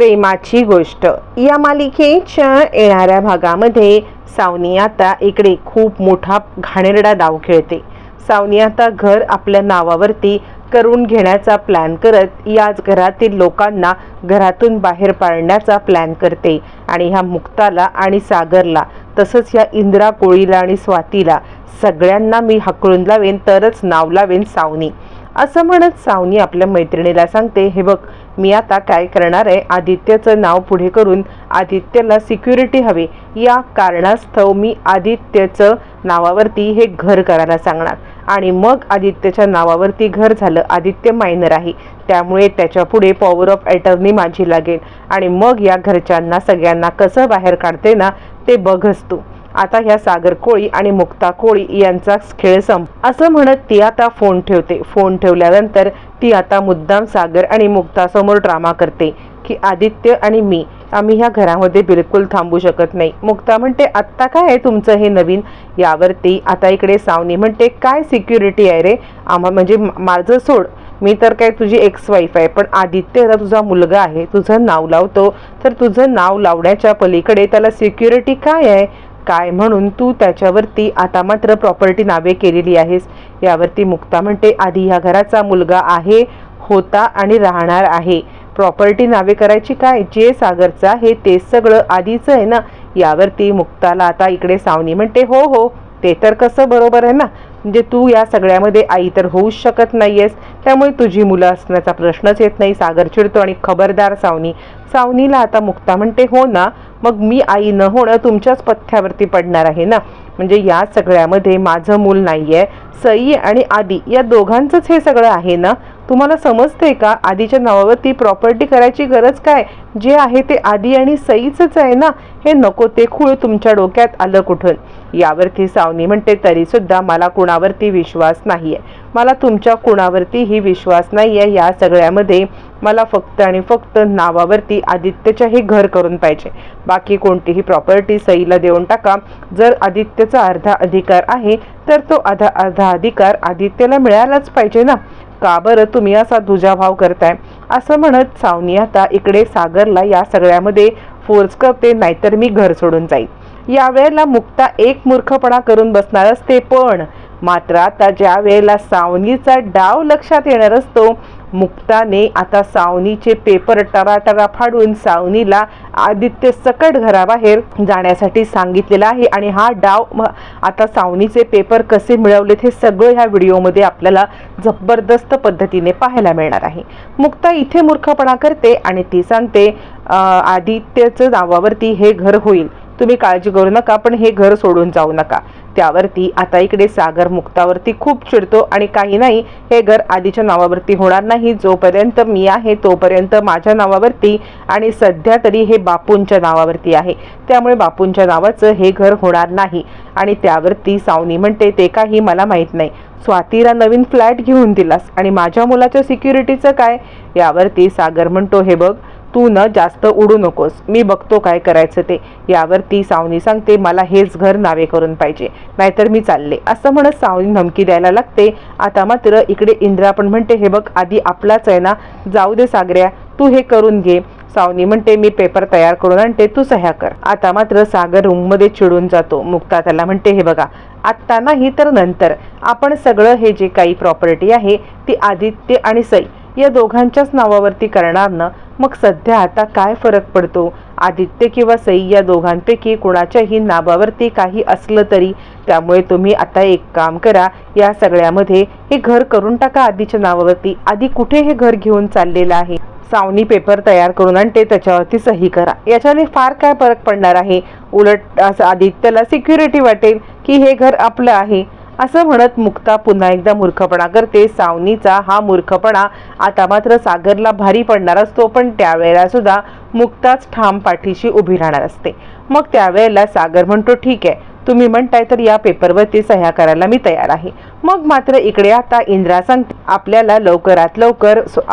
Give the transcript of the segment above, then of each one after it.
प्रेमाची गोष्ट. या मालिकेच्या येणाऱ्या भागामध्ये सावनी आता इकडे खूप मोठा घाणेरडा डाव खेळते. सावनी आता घर आपल्या नावावरती करून घेण्याचा प्लॅन करत याच घरातील लोकांना घरातून बाहेर पाडण्याचा प्लॅन करते आणि ह्या मुक्ताला आणि सागरला तसंच ह्या इंदिरा कोळीला आणि स्वातीला सगळ्यांना मी हकळून लावेन तरच नाव लावेन सावनी. असं म्हणत सावनी आपल्या मैत्रिणीला सांगते हे बघ मी आता काय करणार आहे? आदित्यचं नाव पुढे करून आदित्यला सिक्युरिटी हवी. या कारणास्तव मी आदित्यचं नावावरती हे घर करायला सांगणार. आणि मग आदित्यच्या नावावरती घर झालं. आदित्य मायनर आहे. त्यामुळे त्याच्या पुढे पॉवर ऑफ अटर्नी माझी लागेल. आणि मग या घरच्यांना सगळ्यांना कसं बाहेर काढते ना ते बघच तू. आता ह्या सागर कोळी आणि मुक्ता कोळी यांचा खेळ संप असं म्हणत ती आता फोन ठेवते. फोन ठेवल्यानंतर ती आता मुद्दाम सागर आणि मुक्तासमोर ड्रामा करते की आदित्य आणि मी आम्ही ह्या घरामध्ये बिलकुल थांबू शकत नाही. मुक्ता म्हणते आत्ता काय आहे तुमचं हे नवीन? यावरती आता इकडे सावनी म्हणते काय सिक्युरिटी आहे रे? आम्हा म्हणजे माझं सोड. मी तर काय तुझी एक्स वाईफ आहे पण आदित्य हा तुझा मुलगा आहे. तुझं नाव लावतो. तर तुझं नाव लावण्याच्या पलीकडे त्याला सिक्युरिटी काय आहे? काय म्हणून तू त्याच्यावरती आता मात्र प्रॉपर्टी नावे केलेली आहेस. यावरती मुक्ता म्हणते आधी ह्या घराचा मुलगा आहे होता आणि राहणार आहे. प्रॉपर्टी नावे करायची काय? जे सागरचं आहे ते सगळं आधीचं आहे ना? यावरती मुक्ताला आता इकडे सावनी म्हणते हो हो ते तर कसं बरोबर आहे ना? म्हणजे तू या सगळ्यामध्ये आई तर होऊच शकत नाहीयेस. त्यामुळे तुझी मुलं असण्याचा प्रश्नच येत नाही. सागर चिडतो आणि खबरदार सावनी सावनीला आता मुक्ता म्हणते हो ना मग मी आई न होणं तुमच्याच पथ्यावरती पडणार आहे ना? म्हणजे या सगळ्यामध्ये माझं मूल नाही आहे सई आणि आदी या दोघांचंच हे सगळं आहे ना? तुम्हाला समजते का? आधीच्या नावावरती प्रॉपर्टी करायची गरज काय? जे आहे ते आधी आणि सईचंच आहे ना? हे नको ते खूळ तुमच्या डोक्यात आलं कुठून? यावरती सावनी म्हणते तरीसुद्धा मला कुणावरती विश्वास नाही आहे मला तुमच्या कुणावरतीही विश्वास नाही आहे या सगळ्यामध्ये. मला फक्त आणि फक्त नावावरती आदित्यच्या हे घर करून पाहिजे. बाकी कोणतीही प्रॉपर्टी सईला देऊन टाका. जर आदित्यचा अर्धा अधिकार आहे तर तो अर्धा अर्धा अधिकार आदित्यला मिळालाच पाहिजे ना? का बरं तुम्ही असा दुजाभाव करताय? असं म्हणत सावनी आता इकडे सागरला या सगळ्यामध्ये फोर्स करते नाहीतर मी घर सोडून जाईल यावेळेला मुक्ता एक मूर्खपणा करून बसणार असते पण मात्र आता ज्या वेळेला सावनीचा डाव लक्षात येणार असतो मुक्ताने आता सावनीचे पेपर टराटरा फाडून सावनीला आदित्य सकट घराबाहेर जाण्यासाठी सांगितलेला आहे आणि हा डाव म- आता सावनीचे पेपर कसे मिळवलेत हे सगळं ह्या व्हिडिओमध्ये आपल्याला जबरदस्त पद्धतीने पाहायला मिळणार आहे. मुक्ता इथे मूर्खपणा करते आणि ती सांगते आदित्यचं नावावरती हे घर होईल. तुम्ही काळजी करू नका पण हे घर सोडून जाऊ नका. त्यावरती आता इकडे सागर मुक्तावरती खूप चिडतो आणि काही नाही हे घर आधीच्या नावावरती होणार नाही जोपर्यंत मी आहे तोपर्यंत माझ्या नावावरती आणि सध्या तरी हे बापूंच्या नावावरती आहे. त्यामुळे बापूंच्या नावाचं हे घर होणार नाही. आणि त्यावरती सावनी म्हणते ते काही मला माहीत नाही. स्वातीला नवीन फ्लॅट घेऊन दिलास आणि माझ्या मुलाच्या सिक्युरिटीचं काय? यावरती सागर म्हणतो हे बघ तू न जास्त उडू नकोस. मी बघतो काय करायचं ते. यावर ती सावनी सांगते मला हेच घर नावे करून पाहिजे. नाहीतर मी चालले. असं म्हणत सावनी धमकी द्यायला लागते. आता मात्र इकडे इंद्रा पण म्हणते हे बघ आधी आपलाच आहे ना. जाऊ दे सागऱ्या. तू हे करून घे. सावनी म्हणते मी पेपर तयार करून आणते. तू सह्या कर. आता मात्र सागर रूममध्ये चिडून जातो. मुक्ता त्याला म्हणते हे बघा आत्ता नाही तर नंतर. आपण सगळं हे जे काही प्रॉपर्टी आहे ती आदित्य आणि सई या दोघांच्याच नावावरती करणार ना? मग सध्या आता काय फरक पडतो? आदित्य किंवा सई या दोघांपैकी कुणाच्याही नावावरती काही असलं तरी त्यामुळे तुम्ही आता एक काम करा या सगळ्यामध्ये हे घर करून टाका आधीच्या नावावरती. आधी कुठे हे घर घेऊन चाललेलं आहे? सावनी पेपर तयार करून आणते त्याच्यावरती सही करा. याच्याने फार काय फरक पडणार आहे? उलट असं आदित्यला सिक्युरिटी वाटेल की हे घर आपलं आहे? असं म्हणत मुक्ता पुन्हा एकदा मूर्खपणा करते. सावनीचा हा मूर्खपणा आता मात्र सागरला भारी पडणार असतो पण त्यावेळेला सुद्धा मुक्ताच ठाम पाठीशी उभी राहणार असते. मग त्यावेळेला सागर म्हणतो ठीक आहे तुम्ही म्हणताय तर या पेपरवरती सह्या करायला मी तयार आहे. मग मात्र इकडे आता इंद्रा सांगते आपल्याला लवकरात लवकर सो-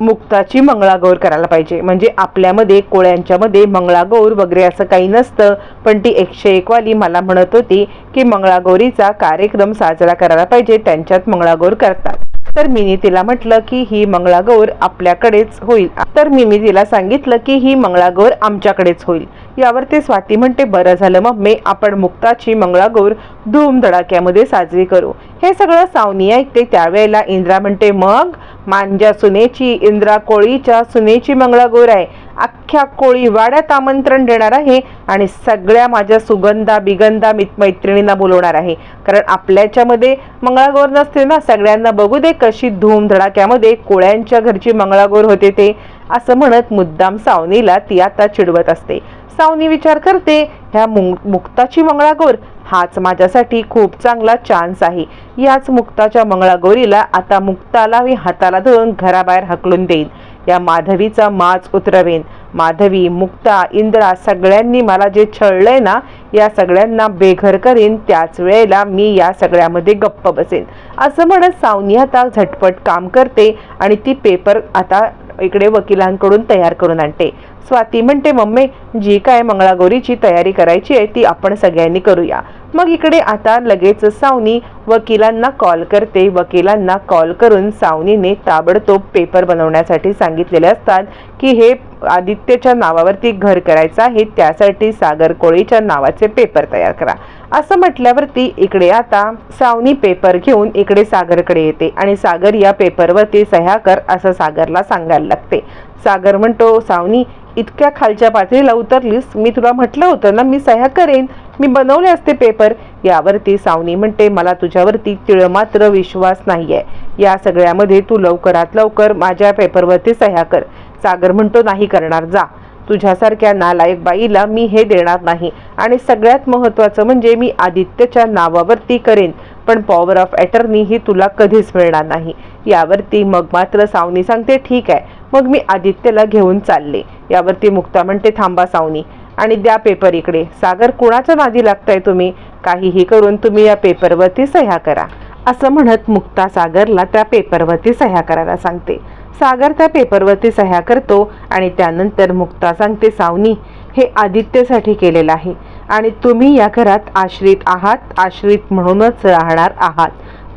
मुक्ताची मंगळागौर करायला पाहिजे. म्हणजे आपल्यामध्ये कोळ्यांच्यामध्ये मंगळागौर वगैरे असं काही नसतं. पण ती एकशे एकवाली मला म्हणत होती की मंगळागौरीचा कार्यक्रम साजरा करायला पाहिजे. त्यांच्यात मंगळागौर करतात. तर मिनी तिला म्हटलं की ही मंगळागौर आपल्याकडेच होईल. तर मी तिला सांगितलं की ही मंगळागौर आमच्याकडेच होईल. यावर ते स्वाती म्हणते बरं झालं मम्मी आपण मुक्ताची मंगळागौर धूमधडाक्यामध्ये साजरी करू. हे सगळं सावनी ऐकते त्यावेळेला इंद्रा म्हणते मग मांजा सुनेची इंद्रा कोळीच्या सुनेची मंगळागौर आहे. अख्ख्या कोळी वाड्यात आमंत्रण देणार आहे आणि सगळ्या माझ्या सुगंधा बिगंधा मित मैत्रिणींना बोलवणार आहे. कारण आपल्याच्यामध्ये मंगळागौर नसते ना. सगळ्यांना बघू दे कशी धूम धडाक्यामध्ये कोळ्यांच्या घरची मंगळागौर होते ते. असं म्हणत मुद्दाम सावनीला ती आता चिडवत असते. सावनी विचार करते ह्या मुंग- मुक्ताची मंगळागौर हाच माझ्यासाठी खूप चांगला चान्स आहे. याच मुक्ताच्या मंगळागौरीला आता मुक्ताला मी हाताला धरून घराबाहेर हकलून देईन. या माधवीचा माज उतरवेन. माधवी मुक्ता इंद्रा सगळ्यांनी मला जे छळलंय ना या सगळ्यांना बेघर करीन. त्याच वेळेला मी या सगळ्यामध्ये गप्प बसेन. असं म्हणत सावनी आता झटपट काम करते आणि ती पेपर आता इकडे वकिलांकडून तयार करून आणते. स्वाती म्हणते मम्मी जी काय मंगळागौरीची तयारी करायची आहे ती आपण सगळ्यांनी करूया. मग इकडे आता लगेच सावनी वकिलांना कॉल करते. वकिलांना कॉल करून सावनीने ताबडतोब पेपर बनवण्यासाठी सांगितलेले असतात की हे आदित्यच्या नावावरती घर करायचं आहे. त्यासाठी सागर कोळीच्या नावाचे पेपर तयार करा. असं म्हटल्यावरती इकडे आता सावनी पेपर घेऊन इकडे सागरकडे येते आणि सागर या पेपरवरती सह्या कर असं सागरला सांगायला लागते. सागर म्हणतो सावनी इतक्या खालच्या पातळीला उतरलीस? मी तुला म्हटलं होतं ना मी सह्या करेन. मी बनवले असते पेपर यावरती सावनी म्हणते मला तुझ्यावरती तिळमात्र विश्वास नाहीये. या सगळ्यामध्ये तू लवकरात लवकर माझ्या पेपरवरती सह्या कर. सागर म्हणतो नाही करणार जा. तुझ्यासारख्या नालायक बाईला मी हे देणार नाही. आणि सगळ्यात महत्त्वाचं म्हणजे मी आदित्यच्या नावावरती करेन. पण पॉवर ऑफ अटर्नी ही तुला कधीच मिळणार नाही. यावरती मग मात्र सावनी सांगते ठीक आहे. मग मी आदित्यला घेऊन चालले. यावरती मुक्ता म्हणते थांबा सावनी. आणि द्या पेपर इकडे. सागर कुणाच्या नादी लागताय तुम्ही? काहीही करून तुम्ही या पेपरवरती सह्या करा. असं म्हणत मुक्ता सागरला त्या पेपरवरती सह्या करायला सांगते. सागर त्या पेपरवरती सह्या करतो आणि त्यानंतर मुक्ता सांगते सावनी हे आदित्यसाठी केलेलं आहे आणि तुम्ही या घरात आश्रित आहात आश्रित म्हणूनच राहणार आहात.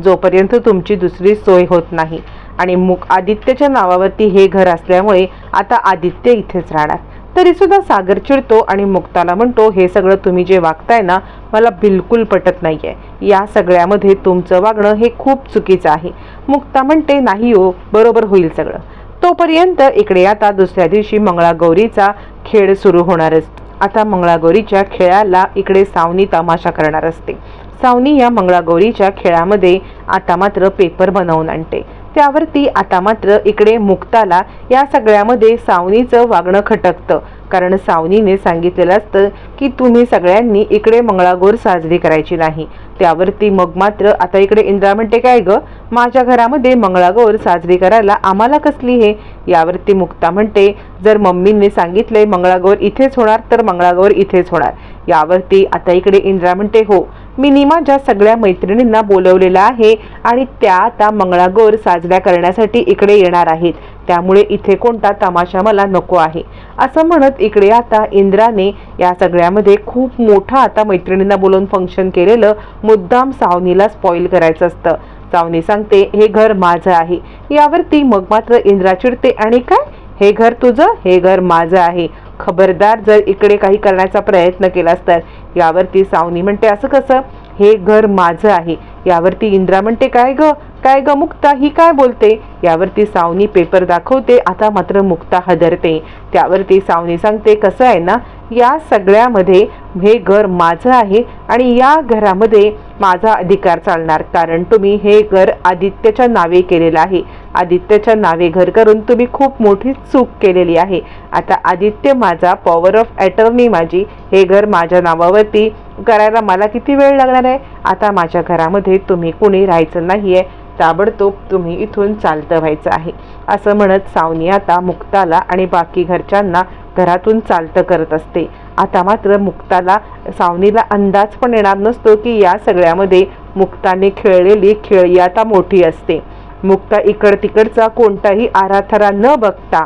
जोपर्यंत तुमची दुसरी सोय होत नाही. आणि मुक आदित्यच्या नावावरती हे घर असल्यामुळे आता आदित्य इथेच राहणार. तरी सुद्धा सागर चिडतो आणि मुक्ताला म्हणतो हे सगळं तुम्ही जे वागताय ना मला बिलकुल पटत नाहीये. या सगळ्यामध्ये तुमचं वागणं हे खूप चुकीचं आहे. मुक्ता म्हणते नाही हो बरोबर होईल सगळं. तोपर्यंत इकडे आता दुसऱ्या दिवशी मंगळागौरीचा खेळ सुरू होणार असतो आता मंगळागौरीच्या खेळाला इकडे सावनी तमाशा करणार असते. सावनी या मंगळागौरीच्या खेळामध्ये आता मात्र पेपर बनवून आणते. त्यावरती आता मात्र इकडे मुक्ताला या सगळ्यामध्ये सावनीचं वागणं खटकतं. कारण सावनीने सांगितलेलं असतं की तुम्ही सगळ्यांनी इकडे मंगळागौर साजरी करायची नाही. त्यावरती मग मात्र आता इकडे इंद्रा म्हणते काय ग? माझ्या घरामध्ये मंगळागौर साजरी करायला आम्हाला कसली हे? यावरती मुक्ता म्हणते जर मम्मीने सांगितले मंगळागौर इथेच होणार तर मंगळागौर इथेच होणार. यावरती आता इकडे इंद्रा म्हणते हो मी निमाच्या सगळ्या मैत्रिणींना बोलवलेलं आहे आणि त्या आता मंगळागौर साजऱ्या करण्यासाठी इकडे येणार आहेत. त्यामुळे इथे कोणता तमाशा मला नको आहे. असं म्हणत इकडे आता इंद्राने या सगळ्यामध्ये खूप मोठं आता मैत्रिणींना बोलवून फंक्शन केलेलं मुद्दाम सावनीला स्पॉईल करायचं असतं. सावनी सांगते हे घर माझं आहे. यावरती मग मात्र इंद्रा चिडते आणि काय? हे घर तुझं? हे घर माझं आहे. खबरदार जर इकडे काही करण्याचा प्रयत्न केलास तर. यावरती सावनी म्हणते असं कसं? हे घर माझं आहे. यावरती इंद्रा म्हणते काय ग? काय ग? मुक्ता ही काय बोलते? यावरती सावनी पेपर दाखवते आता मात्र मुक्ता हदरते. त्यावरती सावनी सांगते कसं आहे ना? या सगळ्यामध्ये हे घर माझं आहे आणि या घरामध्ये माझा अधिकार चालणार. कारण तुम्ही हे घर आदित्यच्या नावे केलेलं आहे. आदित्यच्या नावे घर करून तुम्ही खूप मोठी चूक केलेली आहे. आता आदित्य माझा पॉवर ऑफ अटर्नी माझी. हे घर माझ्या नावावरती करायला मला किती वेळ लागणार आहे? आता माझ्या घरामध्ये तुम्ही कुणी राहायचं नाही आहे ताबडतोब तुम्ही इथून चालतं व्हायचं आहे. असं म्हणत सावनी आता मुक्ताला आणि बाकी घरच्यांना घरातून चालतं करत असते. आता मात्र मुक्ताला सावनीला अंदाज पण येणार नसतो की या सगळ्यामध्ये मुक्ताने खेळलेली खेळी आता मोठी असते. मुक्ता इकड तिकडचा कोणताही आराथरा न बघता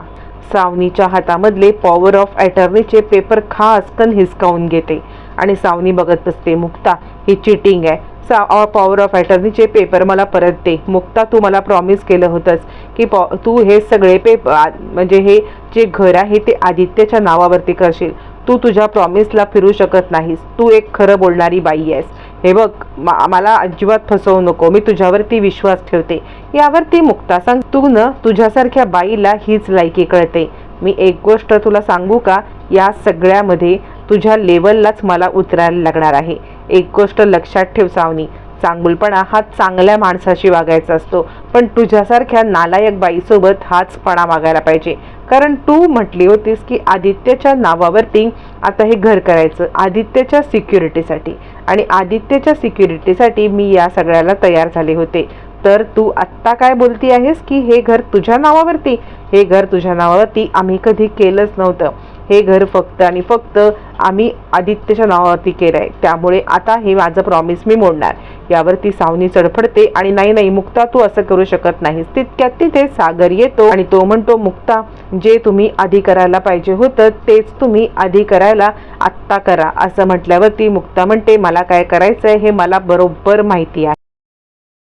सावनीच्या हातामधले पॉवर ऑफ अटर्नीचे पेपर खासकन हिसकावून घेते. आणि सावनी बघत बसते मुक्ता ही चिटिंग आहे. सा पॉवर ऑफ अटर्नीचे पेपर मला परत दे. मुक्ता तू मला प्रॉमिस केलं होतंस की पॉ तू हे सगळे पेपर म्हणजे हे जे घर आहे ते आदित्यच्या नावावरती करशील. तू तुझ्या प्रॉमिसला फिरू शकत नाहीस. तू एक खरं बोलणारी बाई आहेस. हे बघ मा- मला अजिबात फसवू नको. मी तुझ्यावरती विश्वास ठेवते. यावरती मुक्ता सांग तू न तुझ्यासारख्या बाईला हीच लायकी कळते. मी एक गोष्ट तुला सांगू का? या सगळ्यामध्ये तुझ्या लेवललाच मला उतरायला लागणार आहे. एक गोष्ट लक्षात ठेव सावनी. चांगुलपणा हा चांगल्या माणसाशी वागायचा असतो. पण तुझ्यासारख्या नालायक बाईसोबत हाचपणा वागायला पाहिजे. कारण तू म्हटली होतीस की आदित्यच्या नावावरती आता हे घर करायचं आदित्यच्या सिक्युरिटीसाठी. आणि आदित्यच्या सिक्युरिटीसाठी मी या सगळ्याला तयार झाले होते. तर तू आत्ता काय बोलती आहेस की हे घर तुझ्या नावावरती? हे घर तुझ्या नावावरती आम्ही कधी केलंच नव्हतं. हे घर फक्त आणि फक्त आम्ही आदित्यच्या नावावरती केलं आहे त्यामुळे आता हे माझं प्रॉमिस मी मोडणार. यावरती सावनी चडफडते आणि नाही नाही मुक्ता तू असं करू शकत नाहीस. तितक्यात तिथे सागर येतो आणि तो म्हणतो मुक्ता जे तुम्ही आधी करायला पाहिजे होतं तेच तुम्ही आधी करायला आत्ता करा. असं म्हटल्यावरती मुक्ता म्हणते मला काय करायचं आहे हे मला बरोबर माहिती आहे.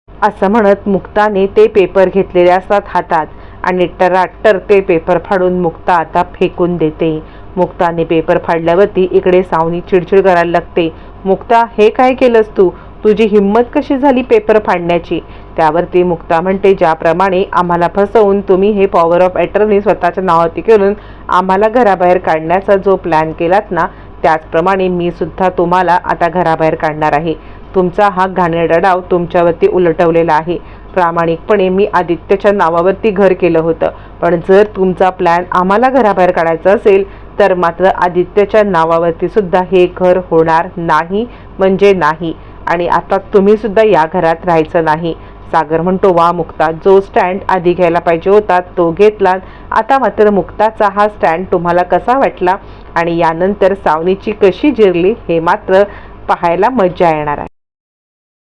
असं म्हणत मुक्ताने ते पेपर घेतलेले असतात हातात. आणि टराटर ते पेपर फाडून मुक्ता आता फेकून देते. मुक्ताने पेपर फाडल्यावरती इकडे सावनी चिडचिड करायला लागते. मुक्ता हे काय केलंस तू? तुझी हिंमत कशी झाली पेपर फाडण्याची? त्यावरती मुक्ता म्हणते ज्याप्रमाणे आम्हाला फसवून तुम्ही हे पॉवर ऑफ अटर्नी स्वतःच्या नावावरती करून आम्हाला घराबाहेर काढण्याचा जो प्लॅन केलात ना त्याचप्रमाणे मी सुद्धा तुम्हाला आता घराबाहेर काढणार आहे. तुमचा हा घाणेरडा डाव तुमच्यावरती उलटवलेला आहे. प्रामाणिकपणे मी आदित्यच्या नावावरती घर केलं होतं. पण जर तुमचा प्लॅन आम्हाला घराबाहेर काढायचा असेल तर मात्र आदित्यच्या नावावरती सुद्धा हे घर होणार नाही म्हणजे नाही. आणि आता तुम्ही सुद्धा या घरात राहायचं नाही. सागर म्हणतो वा मुक्ता जो स्टँड आधी घ्यायला पाहिजे होता तो घेतला. आता मात्र मुक्ताचा हा स्टँड तुम्हाला कसा वाटला? आणि यानंतर सावनीची कशी जिरली हे मात्र पाहायला मजा येणार आहे.